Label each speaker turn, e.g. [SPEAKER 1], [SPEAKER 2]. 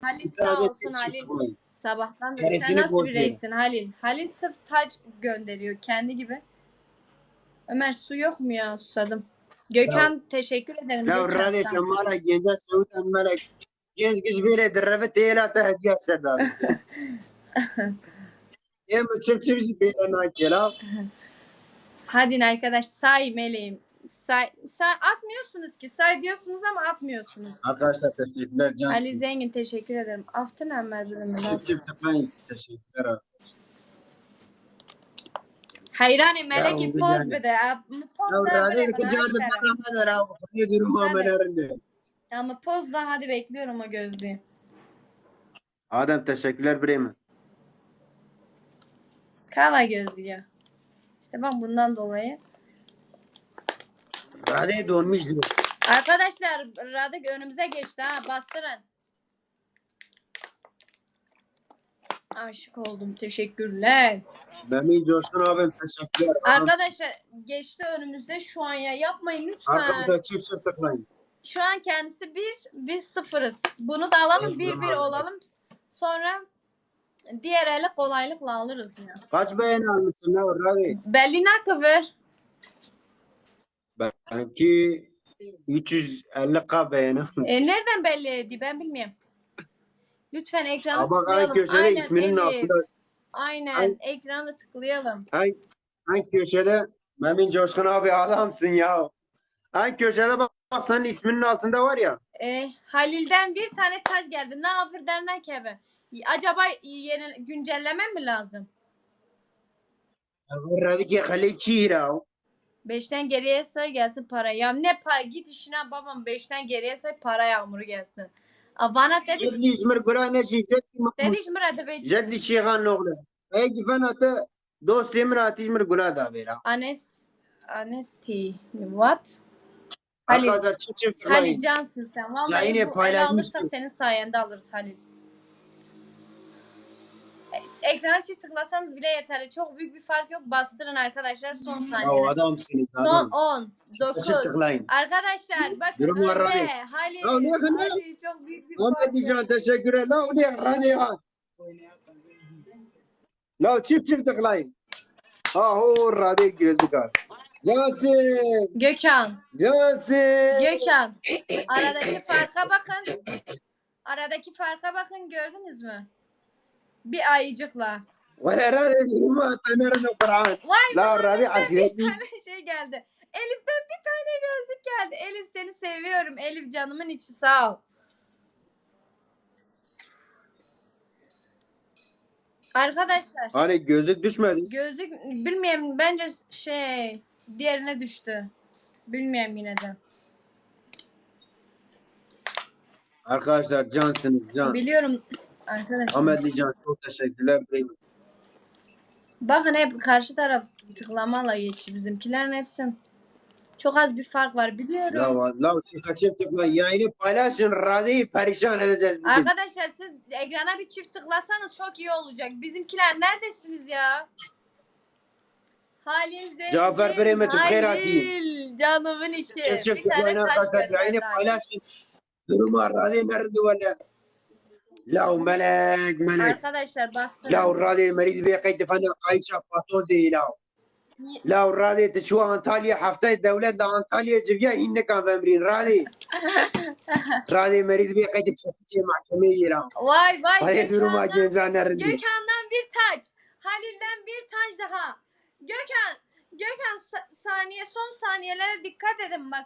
[SPEAKER 1] Halil sağ olsun Halil. Sabahtan beri sen nasıl bir
[SPEAKER 2] verin.
[SPEAKER 1] reissin Halil? Halil sırf taç gönderiyor kendi gibi. Ömer su yok mu ya? Susadım. Gökhan teşekkür ederim.
[SPEAKER 2] Ya
[SPEAKER 1] ol.
[SPEAKER 2] tamara genca Saud melek. Genç kız böyle derreve teyla ta hediye serdar. Em çip çip böyle nakela.
[SPEAKER 1] Hadi arkadaş say meleğim. Say, say atmıyorsunuz ki. Say diyorsunuz ama atmıyorsunuz.
[SPEAKER 2] Arkadaşlar teşekkürler can.
[SPEAKER 1] Ali Zengin teşekkür ederim. Aftın Ömer bölümü.
[SPEAKER 2] Çip çip tıklayın. Teşekkürler abi. Radi
[SPEAKER 1] böyle
[SPEAKER 2] ki canı
[SPEAKER 1] arkadaşlar.
[SPEAKER 2] parlama ver abi. Ne durum
[SPEAKER 1] Hadi.
[SPEAKER 2] amelerinde.
[SPEAKER 1] Ama poz da hadi bekliyorum o gözlüğü.
[SPEAKER 2] Adem teşekkürler Bremen.
[SPEAKER 1] Kava gözlüğü. İşte ben bundan dolayı.
[SPEAKER 2] Radi donmuş diyor.
[SPEAKER 1] Arkadaşlar Radık önümüze geçti ha bastırın. Aşık oldum teşekkürler.
[SPEAKER 2] Benim Coşkun abim teşekkürler.
[SPEAKER 1] Arkadaşlar geçti önümüzde şu an ya yapmayın lütfen.
[SPEAKER 2] Arkadaşlar çip çip tıklayın.
[SPEAKER 1] Şu an kendisi bir biz sıfırız. Bunu da alalım bir bir olalım. Sonra diğer eli kolaylıkla alırız ya.
[SPEAKER 2] Kaç beğeni almışsın ya Radi?
[SPEAKER 1] Belli ne kadar?
[SPEAKER 2] Benimki 350k beğeni.
[SPEAKER 1] E, nereden belli ediyor ben bilmiyorum. Lütfen ekranı
[SPEAKER 2] Ama
[SPEAKER 1] tıklayalım.
[SPEAKER 2] köşede
[SPEAKER 1] Aynen
[SPEAKER 2] isminin
[SPEAKER 1] Elif.
[SPEAKER 2] altında
[SPEAKER 1] Aynen
[SPEAKER 2] Ay-
[SPEAKER 1] ekranı tıklayalım.
[SPEAKER 2] en, en köşede Memin Coşkun abi adamsın ya. En köşede bak, bak senin isminin altında var ya.
[SPEAKER 1] E, Halil'den bir tane taş geldi. Ne yapır derler ki abi. Acaba yeni güncelleme mi lazım?
[SPEAKER 2] Radi ki khali kira.
[SPEAKER 1] Beşten geriye say gelsin para. Ya ne para git işine babam beşten geriye say para yağmuru gelsin. Aa, Bana dedi
[SPEAKER 2] Jadli ismir gula neşi jadli
[SPEAKER 1] dedi
[SPEAKER 2] mahmud.
[SPEAKER 1] şimdi hadi be.
[SPEAKER 2] Jadli şiğan noğla. Ey gifan ata dost emir ati ismir gula da bera.
[SPEAKER 1] Anes Anesti what? Halil.
[SPEAKER 2] Arkadaşlar
[SPEAKER 1] Halil cansın sen. Vallahi
[SPEAKER 2] Ya yine
[SPEAKER 1] bu ele
[SPEAKER 2] paylaşmıştım.
[SPEAKER 1] alırsak senin sayende alırız Halil. E- Ekrana çift tıklasanız bile yeterli. Çok büyük bir fark yok. Bastırın arkadaşlar son saniye.
[SPEAKER 2] adamsınız
[SPEAKER 1] Son
[SPEAKER 2] adam.
[SPEAKER 1] 10,
[SPEAKER 2] Çift
[SPEAKER 1] 9.
[SPEAKER 2] tıklayın.
[SPEAKER 1] Arkadaşlar bakın
[SPEAKER 2] Durum var
[SPEAKER 1] önde.
[SPEAKER 2] Halil.
[SPEAKER 1] Halil.
[SPEAKER 2] Ya ne kadar?
[SPEAKER 1] Halil çok büyük bir fark
[SPEAKER 2] Ahmet
[SPEAKER 1] yok.
[SPEAKER 2] Dican teşekkürler. La uliya Radi ya. La çift çift tıklayın. Ha o Radi gözlük abi. Cansın.
[SPEAKER 1] Gökhan.
[SPEAKER 2] Cansın.
[SPEAKER 1] Gökhan. Aradaki farka bakın. Aradaki farka bakın gördünüz mü? Bir ayıcıkla.
[SPEAKER 2] ولا رادي ما تنرن القرآن
[SPEAKER 1] Vay
[SPEAKER 2] لا
[SPEAKER 1] be,
[SPEAKER 2] رادي
[SPEAKER 1] bir
[SPEAKER 2] عشرتي
[SPEAKER 1] tane şey geldi. Elif'ten bir tane gözlük geldi. Elif seni seviyorum. Elif canımın içi sağ ol. Arkadaşlar
[SPEAKER 2] Hani gözlük düşmedi.
[SPEAKER 1] gözlük bilmiyorum bence şey diğerine düştü. Bilmiyorum yine de.
[SPEAKER 2] Arkadaşlar cansınız can.
[SPEAKER 1] Biliyorum arkadaşlar.
[SPEAKER 2] Ahmet Can çok teşekkürler.
[SPEAKER 1] Bakın hep karşı taraf tıklamala geçiyor bizimkilerin hepsi. Çok az bir fark var biliyorum.
[SPEAKER 2] Ya vallahi çift tıkla yayını paylaşın. Radi'yi perişan edeceğiz bugün.
[SPEAKER 1] Arkadaşlar siz ekrana bir çift tıklasanız çok iyi olacak. Bizimkiler neredesiniz ya? Halil Zengin.
[SPEAKER 2] Cafer Bremet, Bukher
[SPEAKER 1] Halil. Canımın içi.
[SPEAKER 2] Çift çift tıklayın arkadaşlar. Yayını paylaşın. Duruma Radi nerede valla? La melek melek.
[SPEAKER 1] Arkadaşlar bastırın.
[SPEAKER 2] لا ورادي مريض بي قيد فانا قايشة فاتوزي لا لا ورادي تشوى انطاليا حفتة دولة لا انطاليا جبيا هنا كان فامرين رادي رادي مريض بي قيد تشفتي محكمة لا
[SPEAKER 1] Vay vay
[SPEAKER 2] هاي دورما
[SPEAKER 1] Gökhan'dan,
[SPEAKER 2] جنزان نردي
[SPEAKER 1] Gökhan'dan bir taç. Halil'den bir taç daha. Gökhan, Gökhan sa- saniye son saniyelere dikkat edin bakın.